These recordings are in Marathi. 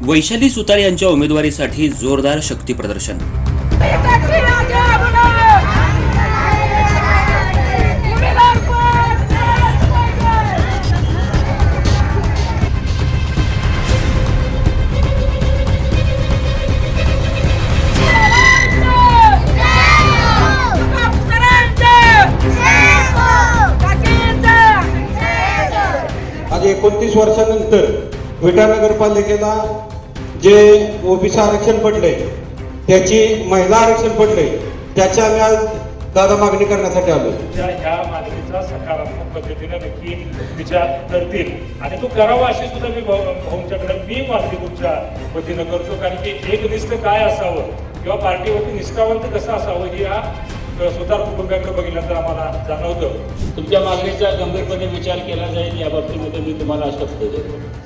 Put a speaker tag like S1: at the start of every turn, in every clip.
S1: वैशाली सुतार यांच्या उमेदवारीसाठी जोरदार शक्ती प्रदर्शन.
S2: आज एकोणतीस वर्षानंतर विटा नगरपालिकेला जे ओबीसी आरक्षण पडले त्याची महिला आरक्षण पडले त्याची आम्ही आज दादा मागणी करण्यासाठी आलो.
S3: ह्या मागणीचा सकारात्मक पद्धतीने नक्की विचार करतील. आणि तो करावा अशी सुद्धा मी भाऊ- भाऊंच्याकडे मी मागणी तुमच्या वतीनं करतो कारण की एकनिष्ठ काय असावं? किंवा पार्टीवरती निष्ठावंत कसं असावं? हे या सुतार कुटुंबाकडे बघितल्यानंतर आम्हाला जाणवतं.
S4: तुमच्या मागणीचा गंभीरपणे विचार केला जाईल या बाबतीमध्ये मी तुम्हाला शब्द देतो.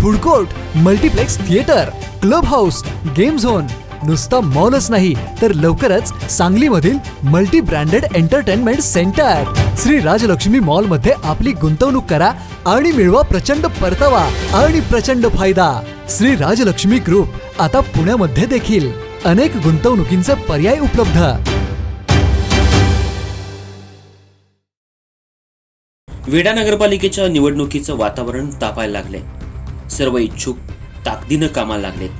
S5: food court multiplex theatre club house game zone. नुसता मॉलच नाही तर लवकरच सांगलीमधील multi branded entertainment centre. Shri Rajalakshmi मॉलमध्ये आपली गुंतवणूक करा आणि मिळवा प्रचंड परतावा आणि प्रचंड फायदा. श्री राजलक्ष्मी ग्रुप आता पुण्यामध्ये देखील. अनेक गुंतवणुकींचे पर्याय उपलब्ध.
S1: विडा नगरपालिकेच्या निवडणुकीचं वातावरण तापायला लागले सर्व इच्छुक ताकदीनं कामाला लागलेत.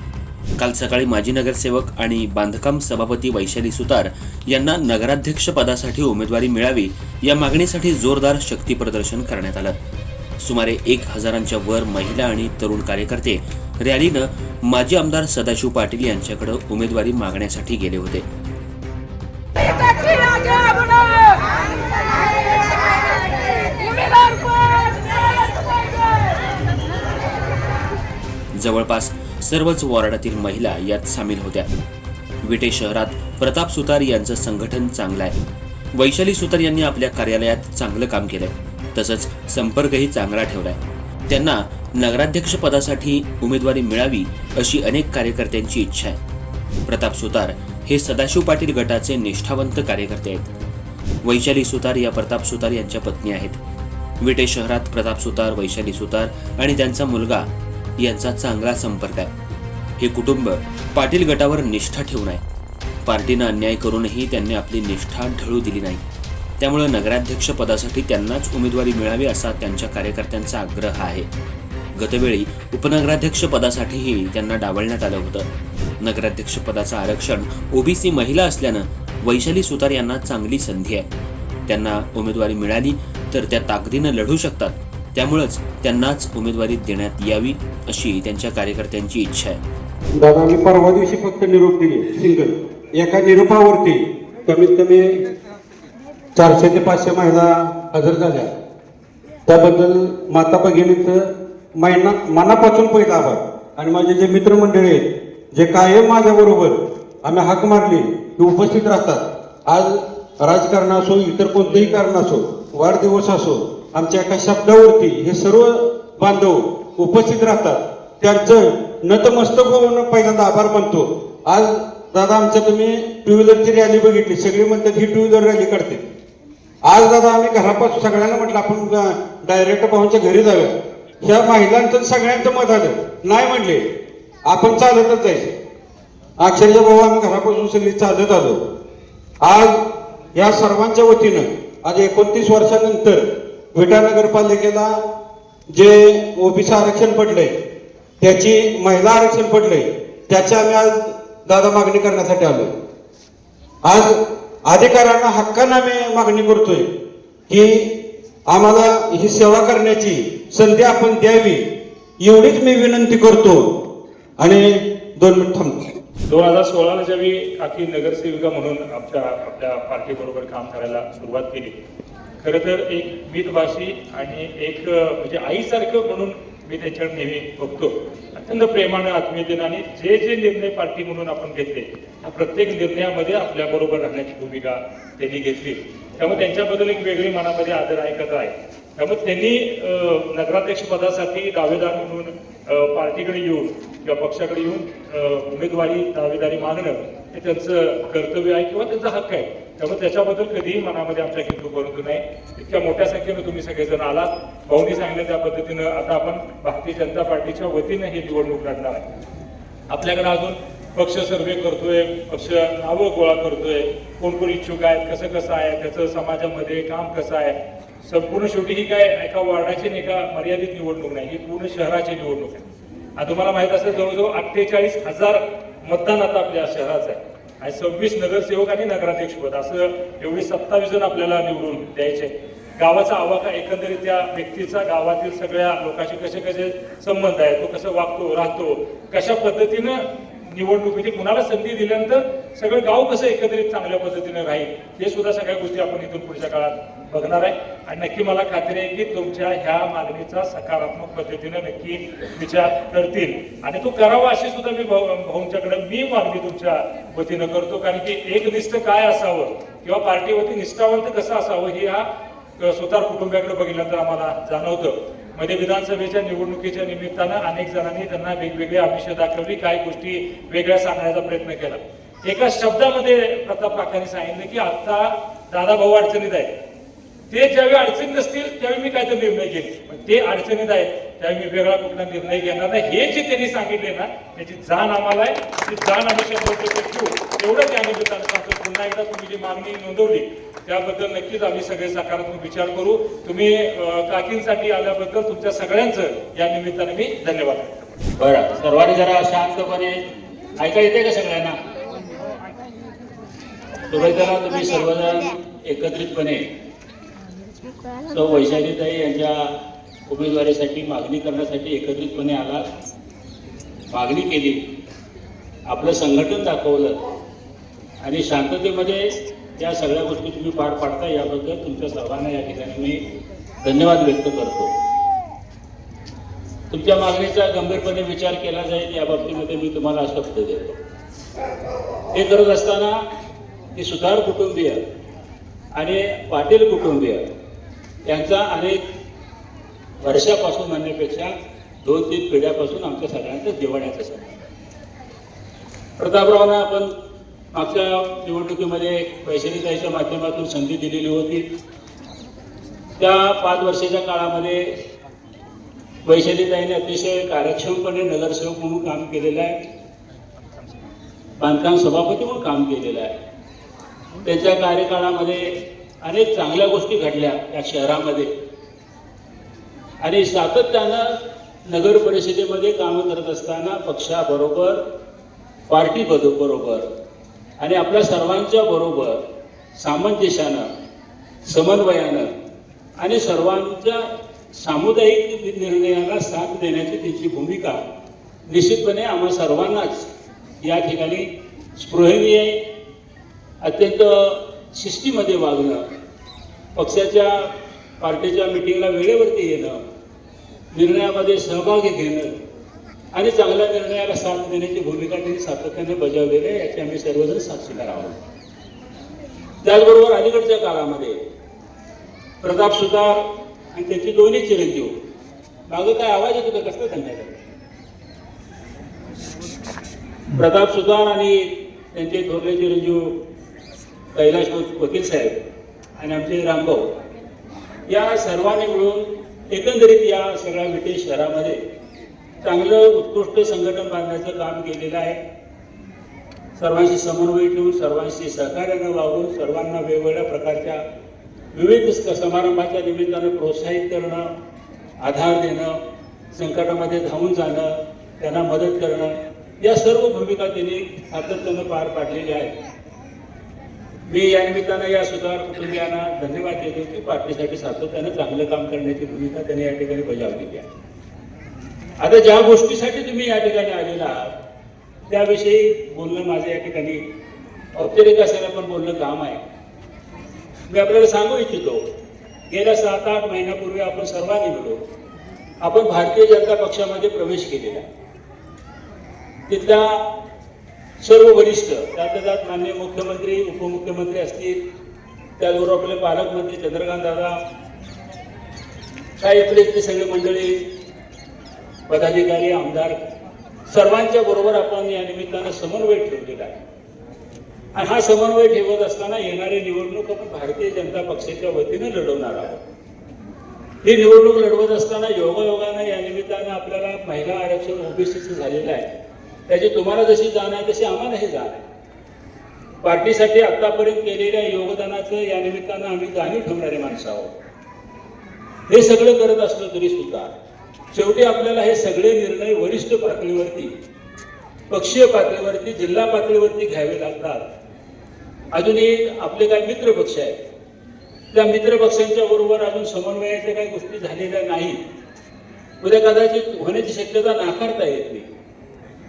S1: काल सकाळी माजी नगरसेवक आणि बांधकाम सभापती वैशाली सुतार यांना नगराध्यक्ष पदासाठी उमेदवारी मिळावी या मागणीसाठी जोरदार शक्ती प्रदर्शन करण्यात आलं. सुमारे एक हजारांच्या वर महिला आणि तरुण कार्यकर्ते रॅलीनं माजी आमदार सदाशिव पाटील यांच्याकडे उमेदवारी मागण्यासाठी गेले होते. जवळपास सर्वच वॉर्डातील महिला यात सामील होत्या. विटे शहरात प्रताप सुतार यांचं संघटन चांगलं आहे. वैशाली सुतार यांनी आपल्या कार्यालयात चांगलं काम केलंय. तसंच संपर्कही चांगला ठेवलाय. त्यांना नगराध्यक्ष पदासाठी उमेदवारी मिळावी अशी अनेक कार्यकर्त्यांची इच्छा आहे. प्रताप सुतार हे सदाशिव पाटील गटाचे निष्ठावंत कार्यकर्ते आहेत. वैशाली सुतार या प्रताप सुतार यांच्या पत्नी आहेत. विटे शहरात प्रताप सुतार वैशाली सुतार आणि त्यांचा मुलगा यांचा चांगला संपर्क आहे. हे कुटुंब पाटील गटावर निष्ठा ठेवून आहे. पार्टीनं अन्याय करूनही त्यांनी आपली निष्ठा ढळू दिली नाही. त्यामुळे नगराध्यक्ष पदासाठी त्यांनाच उमेदवारी मिळावी असा त्यांच्या कार्यकर्त्यांचा आग्रह आहे. गतवेळी उपनगराध्यक्ष पदासाठीही त्यांना डावलण्यात आलं होतं. नगराध्यक्ष पदाचं आरक्षण ओबीसी महिला असल्यानं वैशाली सुतार यांना चांगली संधी आहे. त्यांना उमेदवारी मिळाली तर त्या ताकदीनं लढू शकतात. त्यामुळंच त्यांनाच उमेदवारी देण्यात यावी अशी त्यांच्या कार्यकर्त्यांची इच्छा आहे.
S2: दादा मी परवा दिवशी फक्त निरोप दिले सिंगल एका निरोपावरती कमीत कमी चारशे ते पाचशे महिला हजर झाल्या. त्याबद्दल माता भगिनींचं महिना मनापासून पहिला आभार. आणि माझे जे मित्रमंडळी आहेत जे कायम माझ्याबरोबर आम्ही हाक मारली ते उपस्थित राहतात. आज राजकारण असो इतर कोणतेही कारण असो वाढदिवस असो आमच्या एका शब्दावरती हे सर्व बांधव उपस्थित राहतात. त्यांचं नतमस्तक होऊन पहिल्यांदा आभार मानतो. आज दादा आमच्या तुम्ही टू व्हीलरची रॅली बघितली. सगळी म्हणतात ही टू व्हीलर रॅली काढते. आज दादा आम्ही घरापासून सगळ्यांना म्हटलं आपण डायरेक्ट पाहूनच्या घरी जाऊया. ह्या महिलांचं सगळ्यांचं मत आलं. नाही म्हणले आपण चालतच जायचं. अक्षरशः भाऊ आम्ही घरापासून सगळी चालत आलो. आज या सर्वांच्या वतीनं आज एकोणतीस वर्षानंतर विटा नगरपालिकेला जे ओबीसी आरक्षण पडले त्याची महिला आरक्षण पडले त्याची आम्ही आज दादा मागणी करण्यासाठी आलो आज अधिकाऱ्यांना हक्कानं आम्ही मागणी करतोय की आम्हाला ही सेवा करण्याची संधी आपण द्यावी एवढीच मी विनंती करतो. आणि दोन मिनिट थांबतो
S3: दोन हजार सोळाला ज्यावेळी काकी नगरसेविका म्हणून आमच्या आपल्या पार्टीबरोबर काम करायला सुरुवात केली खरं तर एक मितभाषी आणि एक म्हणजे आईसारखं म्हणून मी त्याच्यावर नेहमी बघतो. अत्यंत प्रेमानं आत्मीयतेनं आणि जे जे निर्णय पार्टी म्हणून आपण घेतले त्या प्रत्येक निर्णयामध्ये आपल्याबरोबर राहण्याची भूमिका त्यांनी घेतली. त्यामुळे त्यांच्याबद्दल एक वेगळी मनामध्ये आदर ऐकत आहे. त्यामुळे त्यांनी नगराध्यक्ष पदासाठी दावेदार म्हणून पार्टीकडे येऊन किंवा पक्षाकडे येऊन उमेदवारी दावेदारी मागणं हे त्यांचं कर्तव्य आहे किंवा त्यांचा हक्क आहे. त्यामुळे त्याच्याबद्दल कधीही मनामध्ये आमच्या किंतू परंतु नाही इतक्या मोठ्या संख्येनं तुम्ही सगळेजण आलात. भाऊनी सांगितलं त्या पद्धतीनं आता आपण भारतीय जनता पार्टीच्या वतीनं ही निवडणूक लढणार आहे. आपल्याकडे अजून पक्ष सर्वे करतोय पक्ष नावं गोळा करतोय. कोण कोण इच्छुक आहेत कसं कसं आहे त्याचं समाजामध्ये काम कसं आहे. संपूर्ण शेवटी ही काय एका वार्डाची नाही एका मर्यादित निवडणूक नाही ही पूर्ण शहराची निवडणूक आहे. तुम्हाला माहीत असेल जवळजवळ अठ्ठेचाळीस हजार मतदान आता आपल्या शहराचं आहे. आणि सव्वीस नगरसेवक आणि नगराध्यक्षपद असं एवढी सत्तावीस जण आपल्याला निवडून द्यायचे. गावाचा आवाका एकंदरीत त्या व्यक्तीचा गावातील सगळ्या लोकांशी कसे कसे संबंध आहे तो कसं वागतो राहतो कशा पद्धतीनं निवडणुकीची कुणाला संधी दिल्यानंतर सगळं गाव कसं एकत्रित चांगल्या पद्धतीनं राहील हे सुद्धा सगळ्या गोष्टी आपण इथून पुढच्या काळात बघणार आहे. आणि नक्की मला खात्री आहे की तुमच्या ह्या मागणीचा सकारात्मक पद्धतीनं नक्की विचार करतील. आणि तो करावा अशी सुद्धा मी भाऊंच्याकडे मी मागणी तुमच्या वतीनं करतो. कारण की एकनिष्ठ काय असावं किंवा पार्टीवरती निष्ठावंत कसं असावं हे हा सुतार कुटुंबियाकडे बघितल्यानंतर आम्हाला जाणवतं. मध्ये विधानसभेच्या निवडणुकीच्या निमित्तानं अनेक जणांनी त्यांना वेगवेगळी आमिष दाखवली काही गोष्टी वेगळ्या सांगण्याचा प्रयत्न केला. एका शब्दामध्ये प्रताप काकांनी सांगितलं की आता दादा भाऊ अडचणीत आहे ते ज्यावेळी अडचणीत नसतील त्यावेळी मी काय निर्णय घेईन. पण ते अडचणीत आहेत त्यावेळी मी वेगळा कुठला निर्णय घेणार नाही. हे जे त्यांनी सांगितले ना त्याची जाण आम्हाला आहे. ती जाण आम्ही शंभर टक्के ठेवू एवढं त्या निमित्तानं सांगतो पुन्हा एकदा तुम्ही जी मागणी नोंदवली त्याबद्दल नक्कीच आम्ही सगळे सकारात्मक विचार करू. तुम्ही काकींसाठी आल्याबद्दल तुमच्या सगळ्यांचं या निमित्ताने मी धन्यवाद.
S4: बरं सर्वांनी जरा शांतपणे. ऐका येते का सगळ्यांना? तुम्ही सर्वजण एकत्रितपणे सौ वैशालीताई यांच्या उमेदवारीसाठी मागणी करण्यासाठी एकत्रितपणे आला. मागणी केली. आपलं संघटन दाखवलं. आणि शांततेमध्ये या सगळ्या गोष्टी तुम्ही पार पाडता याबद्दल तुमच्या सर्वांना या ठिकाणी मी धन्यवाद व्यक्त करतो. तुमच्या मागणीचा गंभीरपणे विचार केला जाईल या बाबतीमध्ये मी तुम्हाला आश्वस्त देतो. हे करत असताना ती सुधार कुटुंबीय आणि पाटील कुटुंबीय यांचा अनेक वर्षापासून म्हणण्यापेक्षा दोन तीन पिढ्यापासून आमच्या सगळ्यांचा जिव्हाळ्याचा सण प्रतापरावांना आपण मागच्या निवडणुकीमध्ये वैशालीताईच्या माध्यमातून संधी दिलेली होती. त्या पाच वर्षाच्या काळामध्ये वैशालीताईने अतिशय कार्यक्षमपणे नगरसेवक म्हणून काम केलेलं आहे. बांधकाम सभापती म्हणून काम केलेलं आहे. त्यांच्या कार्यकाळामध्ये अनेक चांगल्या गोष्टी घडल्या या शहरामध्ये. आणि सातत्यानं नगर परिषदेमध्ये कामं करत असताना पक्षाबरोबर पार्टी बरोबर आणि आपल्या सर्वांच्या बरोबर सामंजस्यानं समन्वयानं आणि सर्वांच्या सामुदायिक निर्णयाला साथ देण्याची त्यांची भूमिका निश्चितपणे आम्हा सर्वांनाच या ठिकाणी स्पृहणीय अत्यंत शिस्तीमध्ये वागणं पक्षाच्या पार्टीच्या मिटिंगला वेळेवरती येणं निर्णयामध्ये सहभागी घेणं आणि चांगल्या निर्णयाला साथ देण्याची भूमिका त्यांनी सातत्याने बजावलेली आहे याची आम्ही सर्वजण साक्षीदार आहोत. त्याचबरोबर अलीकडच्या काळामध्ये प्रताप सुतार आणि त्याचे दोन्ही चिरंजीव मागं काय आवाज येतो का? कसं त्यांना प्रताप सुतार आणि त्यांचे थोरले चिरंजीव कैलाश वकील साहेब आणि आमचे रामभाऊ. या सर्वांनी मिळून एकंदरीत या सगळ्या विटे शहरामध्ये चांगलं उत्कृष्ट संघटन बांधण्याचं काम केलेलं आहे. सर्वांशी समन्वय ठेवून सर्वांशी सहकार्यानं वागून सर्वांना वेगवेगळ्या प्रकारच्या विविध समारंभाच्या निमित्तानं प्रोत्साहित करणं आधार देणं संकटामध्ये धावून जाणं त्यांना मदत करणं या सर्व भूमिका त्यांनी सातत्यानं पार पाडलेल्या आहेत. मी या निमित्तानं या सुधार कुटुंबियांना धन्यवाद देतो की पार्टीसाठी सातत्यानं चांगलं काम करण्याची भूमिका त्यांनी या ठिकाणी बजावलेली आहे. आता ज्या गोष्टीसाठी तुम्ही या ठिकाणी आलेला आहात त्याविषयी बोलणं माझं या ठिकाणी औपचारिक असायला पण बोलणं काम आहे. मी आपल्याला सांगू इच्छितो गेल्या सात आठ महिन्यापूर्वी आपण सर्वांनी मिळून आपण भारतीय जनता पक्षामध्ये प्रवेश केलेला. तिथला सर्व वरिष्ठ त्यातल्या त्यात मान्य मुख्यमंत्री उपमुख्यमंत्री असतील त्याचबरोबर आपले पालकमंत्री चंद्रकांत दादा काही आपले इथले सगळे मंडळी पदाधिकारी आमदार सर्वांच्या बरोबर आपण या निमित्तानं समन्वय ठेवलेला आहे. आणि हा समन्वय ठेवत असताना येणारी निवडणूक आपण भारतीय जनता पक्षाच्या वतीने लढवणार आहोत. ही निवडणूक लढवत असताना योगायोगानं या निमित्तानं आपल्याला महिला आरक्षण ओबीसीचं झालेलं आहे. त्याची तुम्हाला जशी जाण आहे तशी आम्हालाही जाण आहे. पार्टीसाठी आतापर्यंत केलेल्या योगदानाचं या निमित्तानं आम्ही जाणीव ठेवणारे माणसं आहोत. हे सगळं करत असलं तरी सुद्धा शेवटी आपल्याला हे सगळे निर्णय वरिष्ठ पातळीवरती पक्षीय पातळीवरती जिल्हा पातळीवरती घ्यावे लागतात. अजूनही आपले काही मित्र पक्ष आहेत. त्या मित्र पक्षांच्या बरोबर अजून समन्वयाच्या काही गोष्टी झालेल्या नाहीत. उद्या कदाचित होण्याची शक्यता नाकारता येत नाही.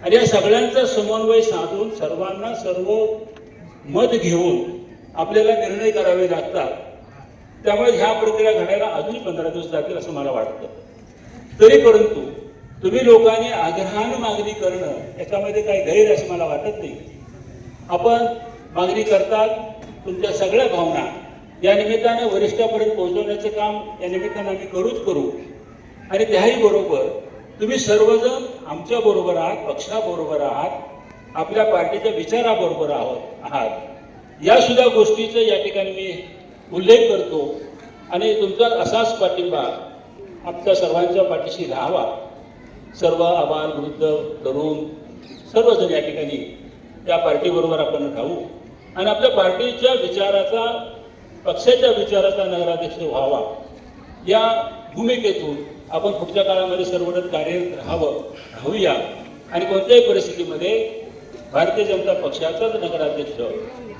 S4: आणि या सगळ्यांचा समन्वय साधून सर्वांना सर्व मत घेऊन आपल्याला निर्णय करावे लागतात. त्यामुळे ह्या प्रक्रिया घडायला अजून पंधरा दिवस जातील असं मला वाटतं. तरी परंतु तुम्ही लोकांनी आग्रहान मागणी करणं याच्यामध्ये काही गैर असं मला वाटत नाही. आपण मागणी करतात तुमच्या सगळ्या भावना. या निमित्तानं वरिष्ठापर्यंत पोहोचवण्याचं काम या निमित्तानं आम्ही करूच करू. आणि त्याही बरोबर तुम्ही सर्वजण आमच्या बरोबर आहात पक्षाबरोबर आहात आपल्या पार्टीच्या विचाराबरोबर आहोत आहात. या सुद्धा गोष्टीचं या ठिकाणी मी उल्लेख करतो आणि तुमचा असाच पाठिंबा आमच्या सर्वांच्या पाठीशी राहावा. सर्व आबाल वृद्ध तरुण सर्वजण या ठिकाणी त्या पार्टीबरोबर आपण राहू. आणि आपल्या पार्टीच्या विचाराचा पक्षाच्या विचाराचा नगराध्यक्ष व्हावा. या भूमिकेतून आपण पुढच्या काळामध्ये सर्वजण कार्यरत राहावं राहूया. आणि कोणत्याही परिस्थितीमध्ये भारतीय जनता पक्षाचाच नगराध्यक्ष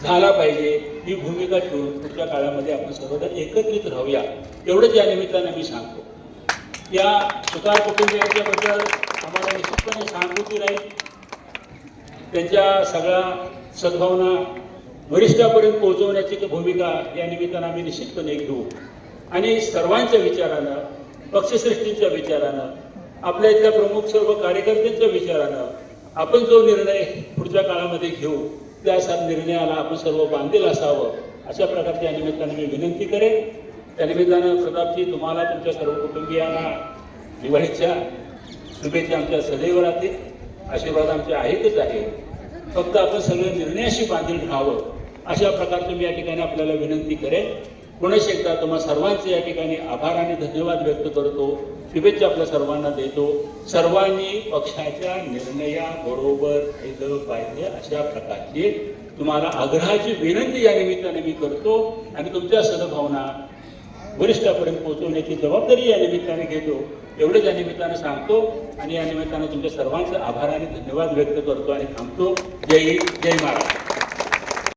S4: झाला पाहिजे ही भूमिका ठेवून पुढच्या काळामध्ये आपण सर्वदा एकत्रित राहूया. एवढंच या निमित्तानं मी सांगतो. या सुतार कुटुंबियांच्याबद्दल आम्हाला निश्चितपणे सहानुभूती राहील. त्यांच्या सगळ्या सद्भावना वरिष्ठापर्यंत पोहोचवण्याची भूमिका या निमित्तानं आम्ही निश्चितपणे घेऊ. आणि सर्वांच्या विचारानं पक्षश्रेष्ठींच्या विचारानं आपल्या इथल्या प्रमुख सर्व कार्यकर्त्यांच्या विचारानं आपण जो निर्णय पुढच्या काळामध्ये घेऊ त्या सा निर्णयाला आपण सर्व बांधील असावं अशा प्रकारच्या निमित्तानं मी विनंती करेन. त्या निमित्तानं प्रतापजी तुम्हाला तुमच्या सर्व कुटुंबियांना दिवाळीच्या शुभेच्छा आमच्या सदैव राहतील. आशीर्वाद आमचे आहेतच आहे. फक्त आपण सगळे निर्णयाशी बांधील राहावं अशा प्रकारचं मी या ठिकाणी आपल्याला विनंती करेन. पुनश एकदा तुम्हा सर्वांचे या ठिकाणी आभार आणि धन्यवाद व्यक्त करतो. शुभेच्छा आपल्या सर्वांना देतो. सर्वांनी पक्षाच्या निर्णयाबरोबर राहिलं पाहिजे अशा प्रकारची तुम्हाला आग्रहाची विनंती या निमित्ताने मी करतो आणि तुमच्या सद्भावना वरिष्ठापर्यंत पोहोचवण्याची जबाबदारी या निमित्ताने घेतो. एवढंच या निमित्ताने सांगतो आणि या निमित्ताने तुमच्या सर्वांचे आभार आणि धन्यवाद व्यक्त करतो आणि थांबतो. जय जय महाराष्ट्र.